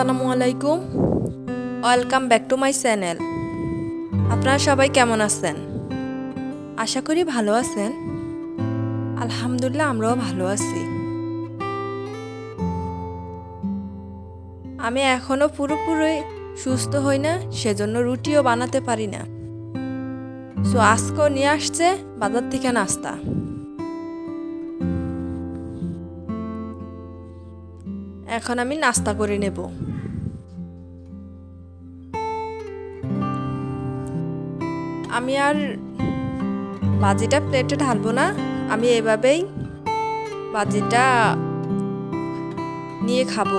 আসসালামু আলাইকুম welcome back to my channel. আপনারা সবাই কেমন আছেন? আশা করি ভালো আছেন। আলহামদুলিল্লাহ আমরাও ভালো আছি। আমি এখনও পুরোপুরি সুস্থ হই না, সেজন্য রুটিও বানাতে পারি না। সো আজকেও নিয়ে আসছে বাজার থেকে নাস্তা। এখন আমি নাস্তা করে নেব। আমি আর বাজিটা প্লেটে ঢালবো না। আমি এভাবেই বাজিটা নিয়ে খাব।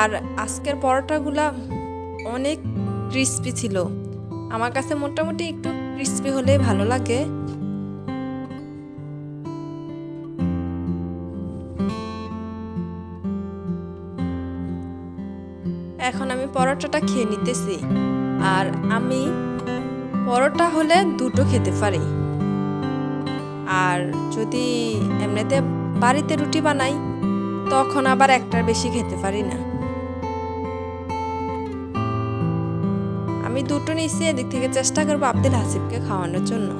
আর আজকের পরোটাগুলা অনেক ক্রিস্পি ছিল। আমার কাছে মোটামুটি একটু ক্রিস্পি হলেই ভালো লাগে। এখন আমি পরোটাটা খেয়ে নিতেছি। আর আমি পরোটা হলে দুটো খেতে পারি। আর যদি এমনিতে বাড়িতে রুটি বানাই, তখন আবার একটার বেশি খেতে পারি না। আমি দুটো নিচ্ছি এদিক থেকে চেষ্টা করব আব্দুল হাসিবকে খাওয়ানোর জন্য।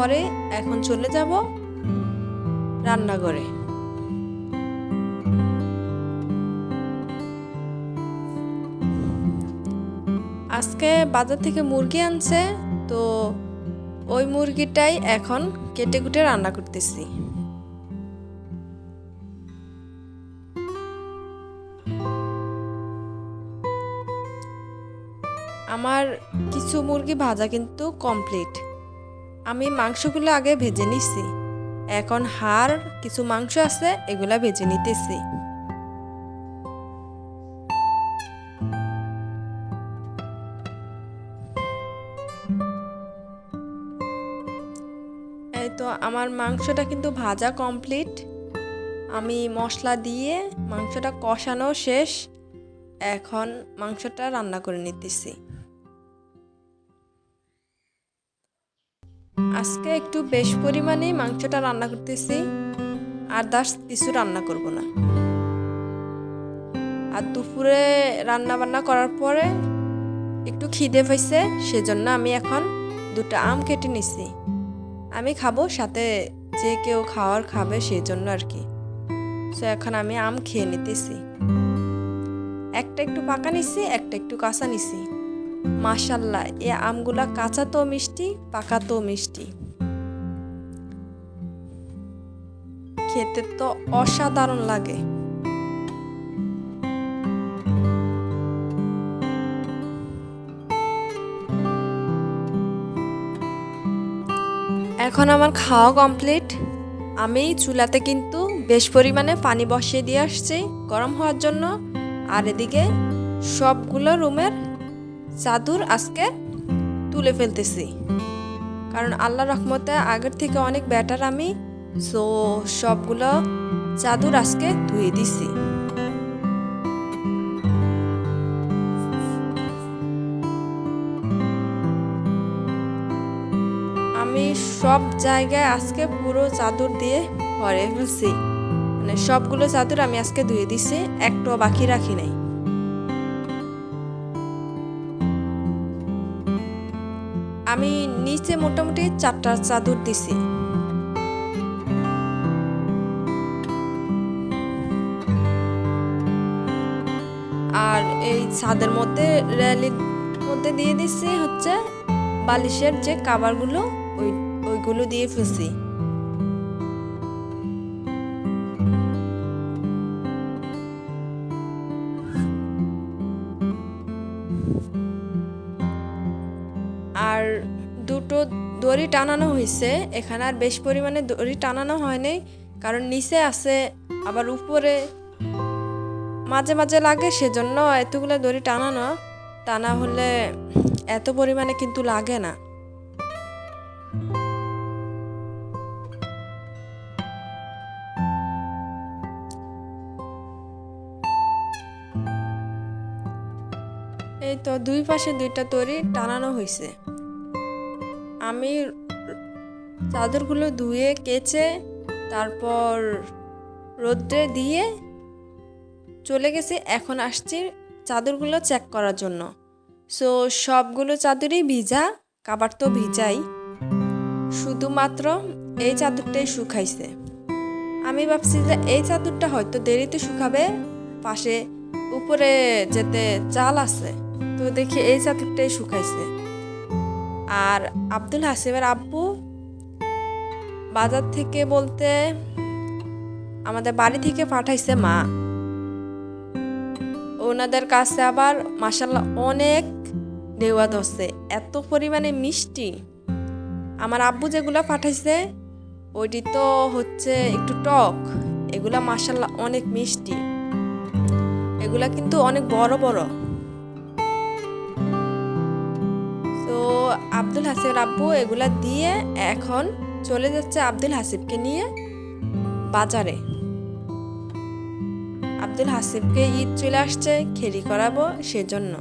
পরে এখন চলে যাব রান্নাঘরে। আজকে বাজার থেকে মুরগি আনছে, তো ওই মুরগিটাই এখন কেটে কুটে রান্না করতেছি। আমার কিছু মুরগি ভাজা কিন্তু কমপ্লিট। আমি মাংসগুলো আগে ভেজে নিছি। এখন হাড়, কিছু মাংস আছে, এগুলা ভেজে নিতেছি। এই তো আমার মাংসটা কিন্তু ভাজা কমপ্লিট। আমি মশলা দিয়ে মাংসটা কষানো শেষ। এখন মাংসটা রান্না করে নিতেছি। আজকে একটু বেশ পরিমাণে মাংসটা রান্না করতেছি, আর দাস কিছু রান্না করব না। আর দুপুরে রান্না বান্না করার পরে একটু খিদে পাইছে, সেজন্য আমি এখন দুটো আম কেটে নিছি। আমি খাব, সাথে যে কেউ খাওয়ার খাবে সেই জন্য আর কি। সো এখন আমি আম খেয়ে নিতেছি। একটা একটু পাকা নিছি, একটা একটু কাঁচা নিছি। মাশাল্লাহ, এ আমগুলা কাঁচা তো মিষ্টি পাকা তো মিষ্টি। খেতে তো অসাধারণ লাগে। এখন আমার খাওয়া কমপ্লিট। আমি চুলাতে কিন্তু বেশ পরিমাণে পানি বসিয়ে দিয়ে আসছি গরম হওয়ার জন্য। আর এদিকে সবগুলো রুমের চাদর আজকে তুলে ফেলতেছি। কারণ আল্লাহ রহমতে আগের থেকে অনেক ব্যাটার আমি। সো সবগুলো চাদর আজকে ধুয়ে দিছি। আমি সব জায়গায় আজকে পুরো চাদর দিয়ে ভরে ফেলছি। মানে সবগুলো চাদর আমি আজকে ধুয়ে দিছি, একটাও বাকি রাখি নাই। আমি নিচে মোটামুটি চারটা চাদর দিছি। আর এই ছাদের মধ্যে র্যালির মধ্যে দিয়ে দিচ্ছি হচ্ছে বালিশের যে কাবারগুলো ওই ওইগুলো দিয়ে ফেলছি। দড়ি টানানো হয়েছে এখানে আর বেশ পরিমাণে দড়ি টানানো হয়নি, কারণ নিচে আছে, আবার উপরে। মাঝে মাঝে লাগে সেজন্য এতগুলো দড়ি টানানো টানা হলে এত পরিমাণে কিন্তু লাগে না। এই তো দুই পাশে দুইটা তরি টানানো হয়েছে আমি চাদরগুলো ধুয়ে, কেচে, তারপর রোদ্রে দিয়ে চলে গেছি। এখন আসছি চাদরগুলো চেক করার জন্য। সো সবগুলো চাদরই ভিজা, কাবার তো ভিজাই। শুধুমাত্র এই চাদরটাই শুকাইছে। আমি ভাবছি যে এই চাদরটা হয়তো দেরিতে শুকাবে, পাশে উপরে যেতে চাল আছে, তো দেখি এই চাদরটাই শুকাইছে। আর আব্দুল হাসিমের আব্বু বাজার থেকে বলতে আমাদের বাড়ি থেকে পাঠাইছে মা। ওনাদের কাছে আবার মাসাল্লাহ অনেক ঢেউয়া ধরছে এত পরিমাণে মিষ্টি। আমার আব্বু যেগুলো পাঠাইছে, ওইটি তো হচ্ছে একটু টক, এগুলা মাসাল্লাহ অনেক মিষ্টি। এগুলা কিন্তু অনেক বড় বড়। আব্দুল হাসিবের আব্বু, এগুলা দিয়ে এখন চলে যাচ্ছে আব্দুল হাসিবকে নিয়ে বাজারে। আব্দুল হাসিবকে ঈদ চলে আসছে খেরি করাবো সেজন্য।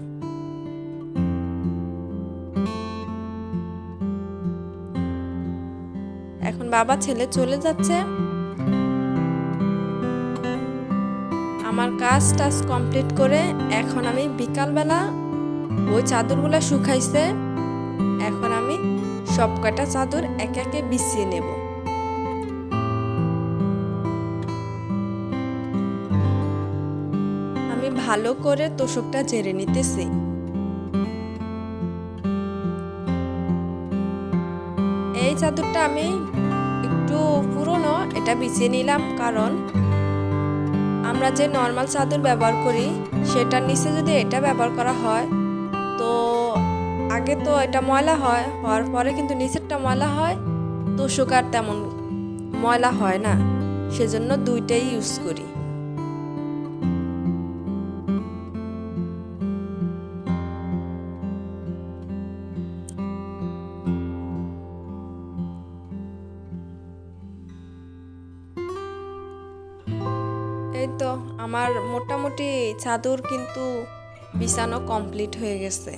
এখন বাবা ছেলে চলে যাচ্ছে। আমার কাজ টাজ কমপ্লিট করে এখন আমি বিকালবেলা ওই চাদরগুলো শুকাইছে। এখন আমি সব কটা চাদর এক একে বিছিয়ে নেব। আমি ভালো করে তোষকটা ঝেড়ে নিতেছি। এই চাদরটা আমি একটু পুরনো, এটা বিছিয়ে নিলাম কারণ আমরা যে নর্মাল চাদর ব্যবহার করি, সেটার নিচে যদি এটা ব্যবহার করা হয়, তো আগে তো এটা ময়লা হয়, হওয়ার পরে কিন্তু নিচেরটা ময়লা হয়। তোষক আর তেমন ময়লা হয় না, সেজন্য দুইটাই ইউজ করি। এই তো আমার মোটামুটি চাদর কিন্তু বিছানো কমপ্লিট হয়ে গেছে।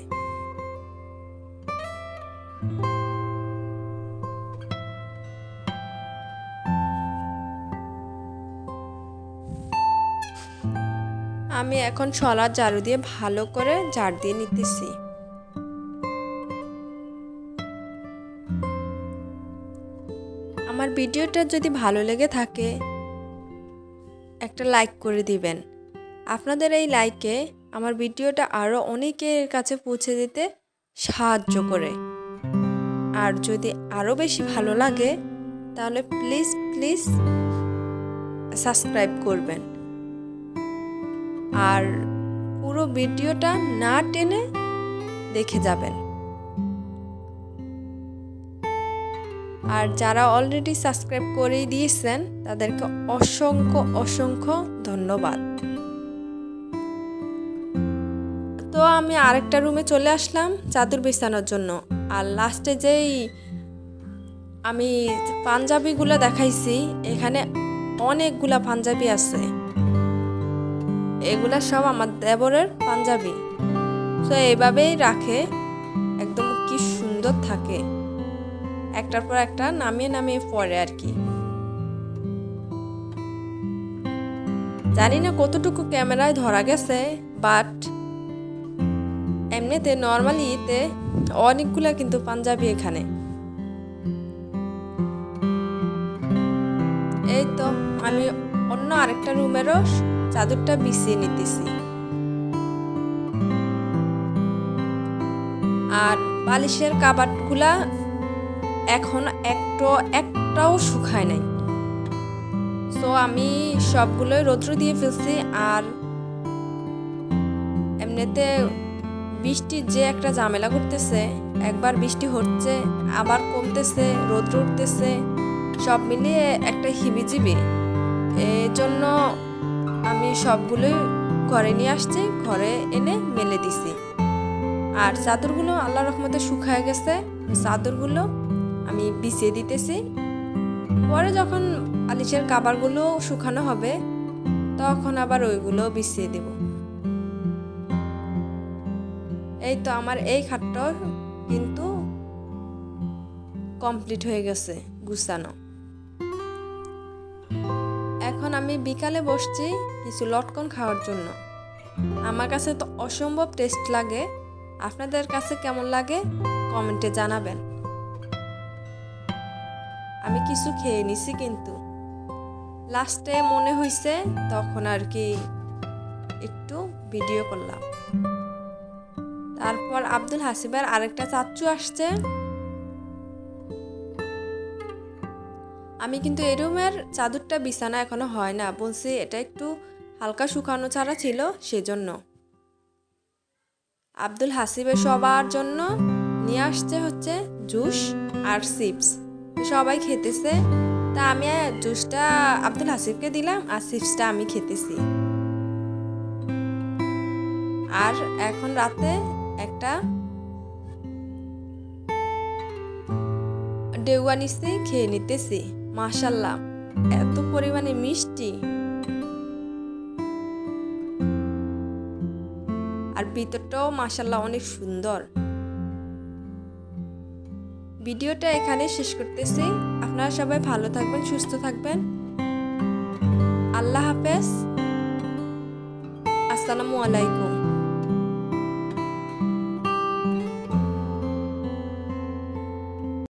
আমি এখন ছলার ঝাড়ু দিয়ে ভালো করে ঝাড় দিয়ে নিতেছি। আমার ভিডিওটা যদি ভালো লেগে থাকে, একটা লাইক করে দিবেন। আপনাদের এই লাইকে আমার ভিডিওটা আরও অনেকের কাছে পৌঁছে দিতে সাহায্য করে। আর যদি আরও বেশি ভালো লাগে, তাহলে প্লিজ প্লিজ সাবস্ক্রাইব করবেন। আর পুরো ভিডিওটা না টেনে দেখে যাবেন। আর যারা অলরেডি সাবস্ক্রাইব করেই দিয়েছেন, তাদেরকে অসংখ্য অসংখ্য ধন্যবাদ। তো আমি আরেকটা রুমে চলে আসলাম চাদর বিছানোর জন্য। আর লাস্টে যেই আমি পাঞ্জাবিগুলো দেখাইছি, এখানে অনেকগুলা পাঞ্জাবি আছে। এগুলা সব আমার দেবরের পাঞ্জাবি। তো এইভাবেই রাখে। একদম কি সুন্দর থাকে। একটার পর একটা নামিয়ে নামিয়ে পড়ে আর কি। জানি না কতটুকু ক্যামেরায় ধরা গেছে বাট এমনিতে নর্মালি ইতে অনেকগুলা কিন্তু পাঞ্জাবি এখানে। এই তো আমি অন্য আরেকটা রুমেরও চাদরটা বিছিয়ে নিতেছি। আর বালিশের কাবাটগুলা এখন একটো, একটাও শুকায় নাই। সো আমি সবগুলোই রৌদ্র দিয়ে ফেলছি আর এমনিতে বৃষ্টির যে একটা ঝামেলা করতেছে, একবার বৃষ্টি হচ্ছে, আবার কমতেছে, রৌদ্র উঠতেছে, সব মিলিয়ে একটা হিবিজিবি। এই জন্য আমি সবগুলোই ঘরে নিয়ে আসছি, ঘরে এনে মেলে দিছি। আর চাদরগুলো আল্লাহ রহমতে শুকায় গেছে, চাদরগুলো আমি বিছিয়ে দিতেছি। পরে যখন আলিশের কাবারগুলো শুকানো হবে, তখন আবার ওইগুলো বিছিয়ে দেব। এই তো আমার এই খাটটাও কিন্তু কমপ্লিট হয়ে গেছে, গুছানো। এখন আমি বিকালে বসছি কিছু লটকন খাওয়ার জন্য। আমার কাছে তো অসম্ভব টেস্ট লাগে। আপনাদের কাছে কেমন লাগে? কমেন্টে জানাবেন। আমি কিছু খেয়ে নিছি কিন্তু। লাস্টে মনে হয়েছে তখন আর কি একটু ভিডিও করলাম। তারপর আব্দুল হাসিবের আরেকটা চাচ্চু আসছে। আমি কিন্তু এই রুমের চাদরটা বিছানা এখনও হয় না। বলছি এটা একটু হালকা শুকানো ছাড়া ছিল সেজন্য। আব্দুল হাসিবের সবার জন্য নিয়ে আসছে হচ্ছে জুস আর চিপস। সবাই খেতেছে। তা আমি জুসটা আব্দুল হাসিবকে দিলাম আর চিপসটা আমি খেতেছি। আর এখন রাতে একটা ডেউয়া নিচ্ছি খেয়ে নিতেছি। মাশাল্লাহ এত পরিমাণে মিষ্টি। আর ভিতরটাও মাশাল্লাহ অনেক সুন্দর। ভিডিওটা এখানে শেষ করতেছি। আপনারা সবাই ভালো থাকবেন, সুস্থ থাকবেন। আল্লাহ হাফেজ। আসসালামু আলাইকুম।